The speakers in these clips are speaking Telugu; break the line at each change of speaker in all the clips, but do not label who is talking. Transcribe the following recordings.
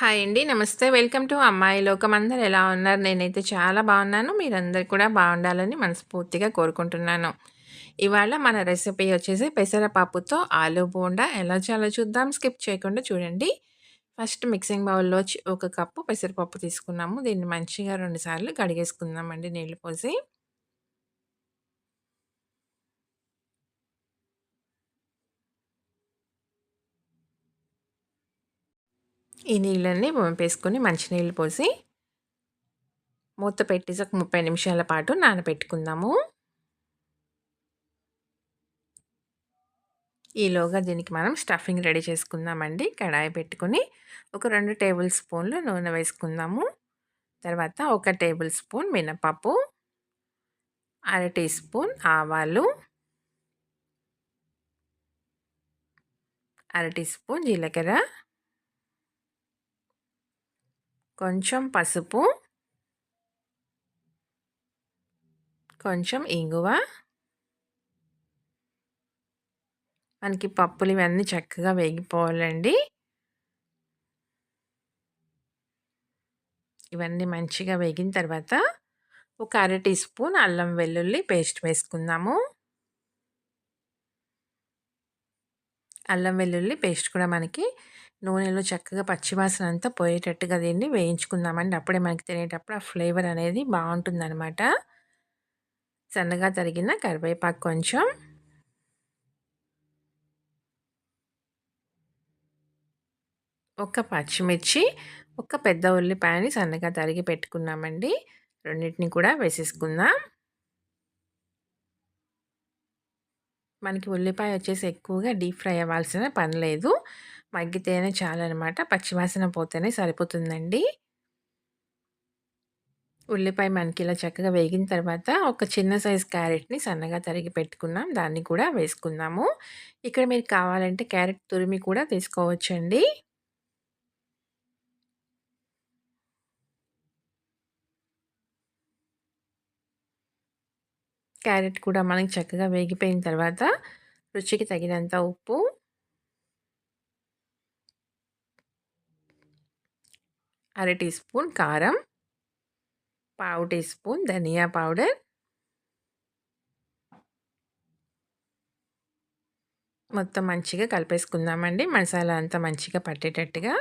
హాయ్ అండి. నమస్తే. వెల్కమ్ టు అమ్మాయి లోకం. అందరు ఎలా ఉన్నారు? నేనైతే చాలా బాగున్నాను. మీరందరు కూడా బాగుండాలని మనస్ఫూర్తిగా కోరుకుంటున్నాను. ఇవాళ మన రెసిపీ వచ్చేసి పెసరపప్పుతో ఆలు బోండా ఎలా చాలా చూద్దాం. స్కిప్ చేయకుండా చూడండి. ఫస్ట్ మిక్సింగ్ బౌల్‌లో ఒక కప్పు పెసరపప్పు తీసుకున్నాము. దీన్ని మంచిగా రెండుసార్లు కడిగేసుకుందామండి నీళ్ళు పోసి. ఈ నీళ్ళన్నీ వేసుకొని మంచినీళ్ళు పోసి మూత పెట్టేసి ఒక 30 నిమిషాల పాటు నానబెట్టుకుందాము. ఈలోగా దీనికి మనం స్టఫింగ్ రెడీ చేసుకుందామండి. కడాయి పెట్టుకొని ఒక రెండు టేబుల్ స్పూన్లు నూనె వేసుకుందాము. తర్వాత ఒక టేబుల్ స్పూన్ మినపప్పు, అర టీ స్పూన్ ఆవాలు, అర టీ స్పూన్ జీలకర్ర, కొంచెం పసుపు, కొంచెం ఇంగువ మనకి పప్పులు ఇవన్నీ చక్కగా వేగిపోవాలండి. ఇవన్నీ మంచిగా వేగిన తర్వాత ఒక అర టీ స్పూన్ అల్లం వెల్లుల్లి పేస్ట్ వేసుకుందాము. అల్లం వెల్లుల్లి పేస్ట్ కూడా మనకి నూనెలో చక్కగా పచ్చివాసన అంతా పోయేటట్టుగా దీన్ని వేయించుకుందామండి. అప్పుడే మనకి తినేటప్పుడు ఆ ఫ్లేవర్ అనేది బాగుంటుందన్నమాట. సన్నగా తరిగిన కరివేపాకు కొంచెం ఒక పచ్చిమిర్చి, ఒక పెద్ద ఉల్లిపాయని సన్నగా తరిగి పెట్టుకున్నామండి. రెండింటిని కూడా వేసేసుకుందాం. మనకి ఉల్లిపాయ వచ్చేసి ఎక్కువగా డీప్ ఫ్రై అవ్వాల్సిన పని లేదు. మగ్గితేనే చాలనమాట. పచ్చివాసన పోతేనే సరిపోతుందండి. ఉల్లిపాయ మనకి ఇలా చక్కగా వేగిన తర్వాత ఒక చిన్న సైజ్ క్యారెట్‌ని సన్నగా తరిగి పెట్టుకున్నాం. దాన్ని కూడా వేసుకుందాము. ఇక్కడ మీరు కావాలంటే క్యారెట్ తురిమి కూడా తీసుకోవచ్చండి. క్యారెట్ కూడా మనకి చక్కగా వేగిపోయిన తర్వాత రుచికి తగినంత ఉప్పు అర టీ స్పూన్ కారం పావు టీ స్పూన్ ధనియా పౌడర్. మొత్తం మంచిగా కలిపేసుకుందామండి. మసాలా అంతా మంచిగా పట్టేటట్టుగా.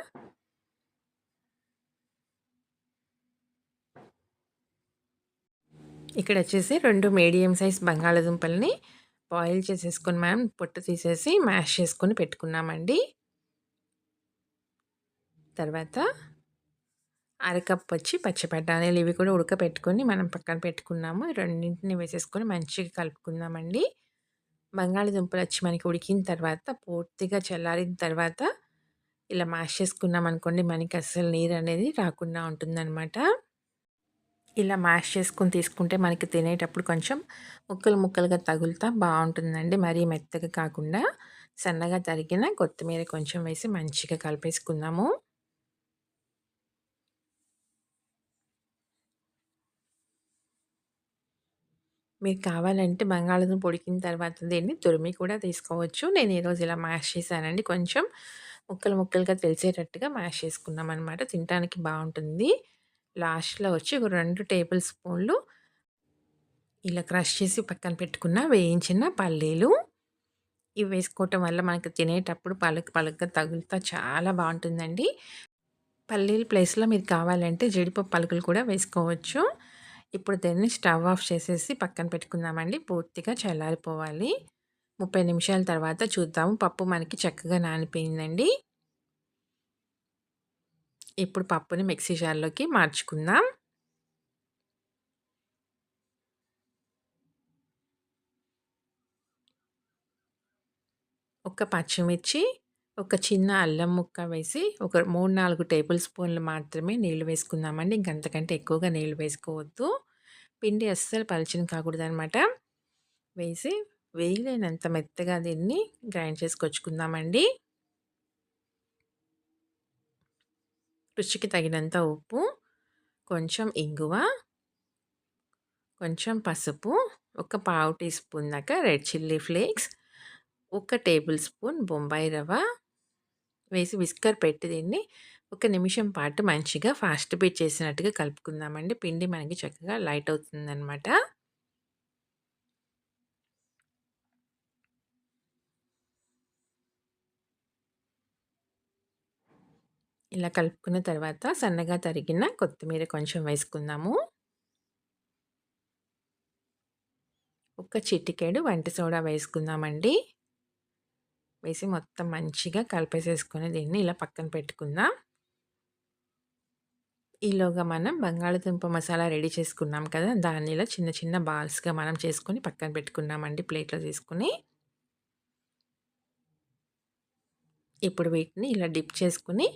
ఇక్కడ వచ్చేసి రెండు మీడియం సైజ్ బంగాళదుంపల్ని బాయిల్ చేసేసుకొని మనం పొట్టు తీసేసి మ్యాష్ చేసుకొని పెట్టుకున్నామండి. తర్వాత అరకప్ వచ్చి పచ్చి బఠానీలు ఇవి కూడా ఉడకపెట్టుకొని మనం పక్కన పెట్టుకున్నాము. రెండింటిని వేసేసుకొని మంచిగా కలుపుకుందామండి. బంగాళదుంపలు వచ్చి మనకి ఉడికిన తర్వాత పూర్తిగా చల్లారిన తర్వాత ఇలా మ్యాష్ చేసుకున్నాం అనుకోండి మనకి అస్సలు నీరు అనేది రాకుండా ఉంటుందన్నమాట. ఇలా మ్యాష్ చేసుకుని తీసుకుంటే మనకి తినేటప్పుడు కొంచెం ముక్కలు ముక్కలుగా తగులుతా బాగుంటుందండి. మరీ మెత్తగా కాకుండా సన్నగా తరిగిన కొత్తిమీర కొంచెం వేసి మంచిగా కలిపేసుకుందాము. మీరు కావాలంటే బంగాళదుంప ఉడికిన తర్వాత దీన్ని తురిమి కూడా తీసుకోవచ్చు. నేను ఈరోజు ఇలా మ్యాష్ చేశానండి. కొంచెం ముక్కలు ముక్కలుగా తెలిసేటట్టుగా మ్యాష్ చేసుకున్నాం అనమాట తినడానికి బాగుంటుంది. లాస్ట్లో వచ్చి ఒక రెండు టేబుల్ స్పూన్లు ఇలా క్రష్ చేసి పక్కన పెట్టుకున్న వేయించిన పల్లీలు. ఇవి వేసుకోవటం వల్ల మనకు తినేటప్పుడు పలుకు పలుకుగా తగులుతా చాలా బాగుంటుందండి. పల్లీల ప్లేస్లో మీరు కావాలంటే జీడిపప్పు పలుకులు కూడా వేసుకోవచ్చు. ఇప్పుడు దీన్ని స్టవ్ ఆఫ్ చేసేసి పక్కన పెట్టుకుందామండి. పూర్తిగా చల్లారిపోవాలి. ముప్పై నిమిషాల తర్వాత చూద్దాము. పప్పు మనకి చక్కగా నానిపోయిందండి. ఇప్పుడు పప్పుని మిక్సీ జార్లోకి మార్చుకుందాం. ఒక పచ్చిమిర్చి ఒక చిన్న అల్లం ముక్క వేసి ఒక మూడు నాలుగు టేబుల్ స్పూన్లు మాత్రమే నీళ్ళు వేసుకుందామండి. ఇంకంతకంటే ఎక్కువగా నీళ్ళు వేసుకోవద్దు. పిండి అస్సలు పలచని కాకూడదు అనమాట వేసి వేయలేనంత మెత్తగా దీన్ని గ్రైండ్ చేసుకొచ్చుకుందామండి. రుచికి తగినంత ఉప్పు కొంచెం ఇంగువ కొంచెం పసుపు ఒక పావు టీ స్పూన్ దాకా రెడ్ చిల్లీ ఫ్లేక్స్ ఒక టేబుల్ స్పూన్ బొంబాయి రవ్వ వేసి విస్కర్ పెట్టి దీన్ని ఒక నిమిషం పాటు మంచిగా ఫాస్ట్ బీట్ చేసినట్టుగా కలుపుకుందామండి. పిండి మనకి చక్కగా లైట్ అవుతుందనమాట. ఇలా కలుపుకున్న తర్వాత సన్నగా తరిగిన కొత్తిమీర కొంచెం వేసుకుందాము. ఒక చిటికేడు వంట సోడా వేసుకుందామండి. వేసి మొత్తం మంచిగా కలిపేసేసుకొని దీన్ని ఇలా పక్కన పెట్టుకుందాం. ఈలోగా మనం బంగాళదుంప మసాలా రెడీ చేసుకున్నాం కదా! దాన్ని ఇలా చిన్న చిన్న బాల్స్‌గా మనం చేసుకొని పక్కన పెట్టుకున్నామండి ప్లేట్‌లో తీసుకుని ఇప్పుడు వీటిని ఇలా డిప్ చేసుకొని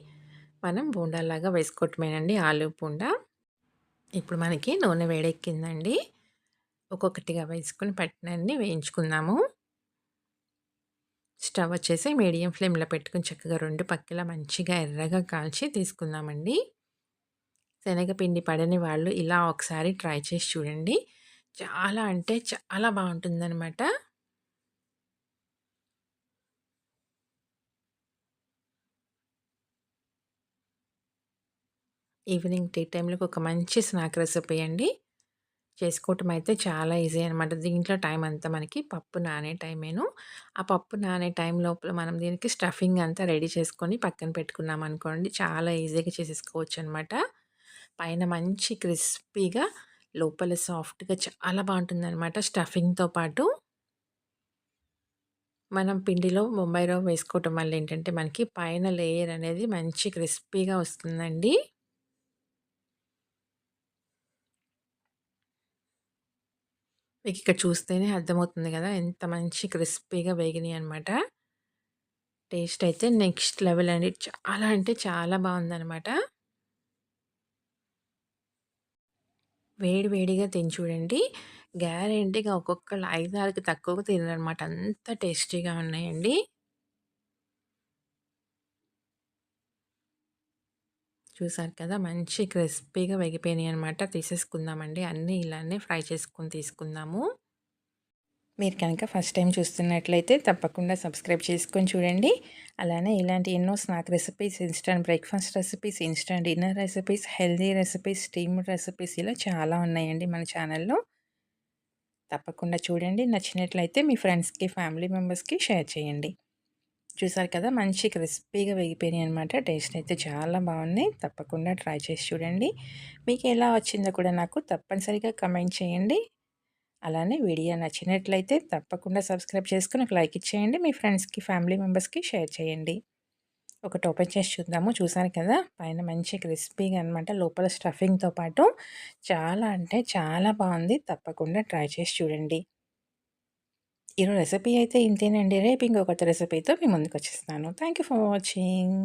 మనం బోండాలాగా వేసుకోవటమేనండి ఆలు బోండా. ఇప్పుడు మనకి నూనె వేడెక్కిందండి. ఒక్కొక్కటిగా వేసుకొని పట్టినన్ని వేయించుకుందాము. స్టవ్ వచ్చేసి మీడియం ఫ్లేమ్‌లో పెట్టుకుని చక్కగా రెండు పక్కల మంచిగా ఎర్రగా కాల్చి తీసుకుందామండి. శనగపిండి పడని వాళ్ళు ఇలా ఒకసారి ట్రై చేసి చూడండి. చాలా అంటే చాలా బాగుంటుందన్నమాట ఈవినింగ్ టీ టైంలోకి ఒక మంచి స్నాక్ రెసిపీ అండి. చేసుకోవటం అయితే చాలా ఈజీ అనమాట. దీంట్లో టైం అంతా మనకి పప్పు నానే టైమేను. ఆ పప్పు నానే టైం లోపల మనం దీనికి స్టఫింగ్ అంతా రెడీ చేసుకొని పక్కన పెట్టుకున్నామనుకోండి చాలా ఈజీగా చేసేసుకోవచ్చనమాట. పైన మంచి క్రిస్పీగా లోపల సాఫ్ట్‌గా చాలా బాగుంటుంది అనమాట స్టఫింగ్‌తో పాటు. మనం పిండిలో బొంబాయి రవ్వ వేసుకోవటం వల్ల ఏంటంటే మనకి పైన లేయర్ అనేది మంచి క్రిస్పీగా వస్తుందండి. మీకు ఇక్కడ చూస్తేనే అర్థమవుతుంది కదా! ఎంత మంచి క్రిస్పీగా వేగినాయి అనమాట. టేస్ట్ అయితే నెక్స్ట్ లెవెల్ అండి. చాలా అంటే చాలా బాగుందనమాట వేడి వేడిగా తిని చూడండి. గ్యారంటీగా ఒక్కొక్కళ్ళు 5, 6కి తక్కువగా తినరనమాట. అంత టేస్టీగా ఉన్నాయండి. చూసారు కదా! మంచి క్రిస్పీగా వెగిపోయినాయి అనమాట. తీసేసుకుందామండి. అన్నీ ఇలానే ఫ్రై చేసుకొని తీసుకుందాము. మీరు కనుక ఫస్ట్ టైం చూస్తున్నట్లయితే తప్పకుండా సబ్స్క్రైబ్ చేసుకొని చూడండి. అలానే ఇలాంటి ఎన్నో snack recipes, instant breakfast recipes, instant dinner recipes, healthy recipes, steamed recipes ఇలా చాలా ఉన్నాయండి మన ఛానల్‌లో. తప్పకుండా చూడండి. నచ్చినట్లయితే మీ ఫ్రెండ్స్‌కి, ఫ్యామిలీ మెంబర్స్‌కి షేర్ చేయండి. చూసారు కదా! మంచి క్రిస్పీగా వేగిపోయినాయి అనమాట. టేస్ట్ అయితే చాలా బాగున్నాయి. తప్పకుండా ట్రై చేసి చూడండి. మీకు ఎలా వచ్చిందో కూడా నాకు తప్పనిసరిగా కమెంట్ చేయండి. అలానే వీడియో నచ్చినట్లయితే తప్పకుండా సబ్స్క్రైబ్ చేసుకుని ఒక లైక్ ఇచ్చేయండి. మీ ఫ్రెండ్స్‌కి, ఫ్యామిలీ మెంబర్స్‌కి షేర్ చేయండి. ఒకటి ఓపెన్ చేసి చూద్దాము. చూసారు కదా! పైన మంచి క్రిస్పీగా అనమాట. లోపల స్టఫింగ్‌తో పాటు చాలా అంటే చాలా బాగుంది. తప్పకుండా ట్రై చేసి చూడండి. ఈరోజు రెసిపీ అయితే ఇంతేనండి. రేపు ఇంకొక రెసిపీతో మీ ముందుకు వచ్చేస్తాను. Thank you for watching.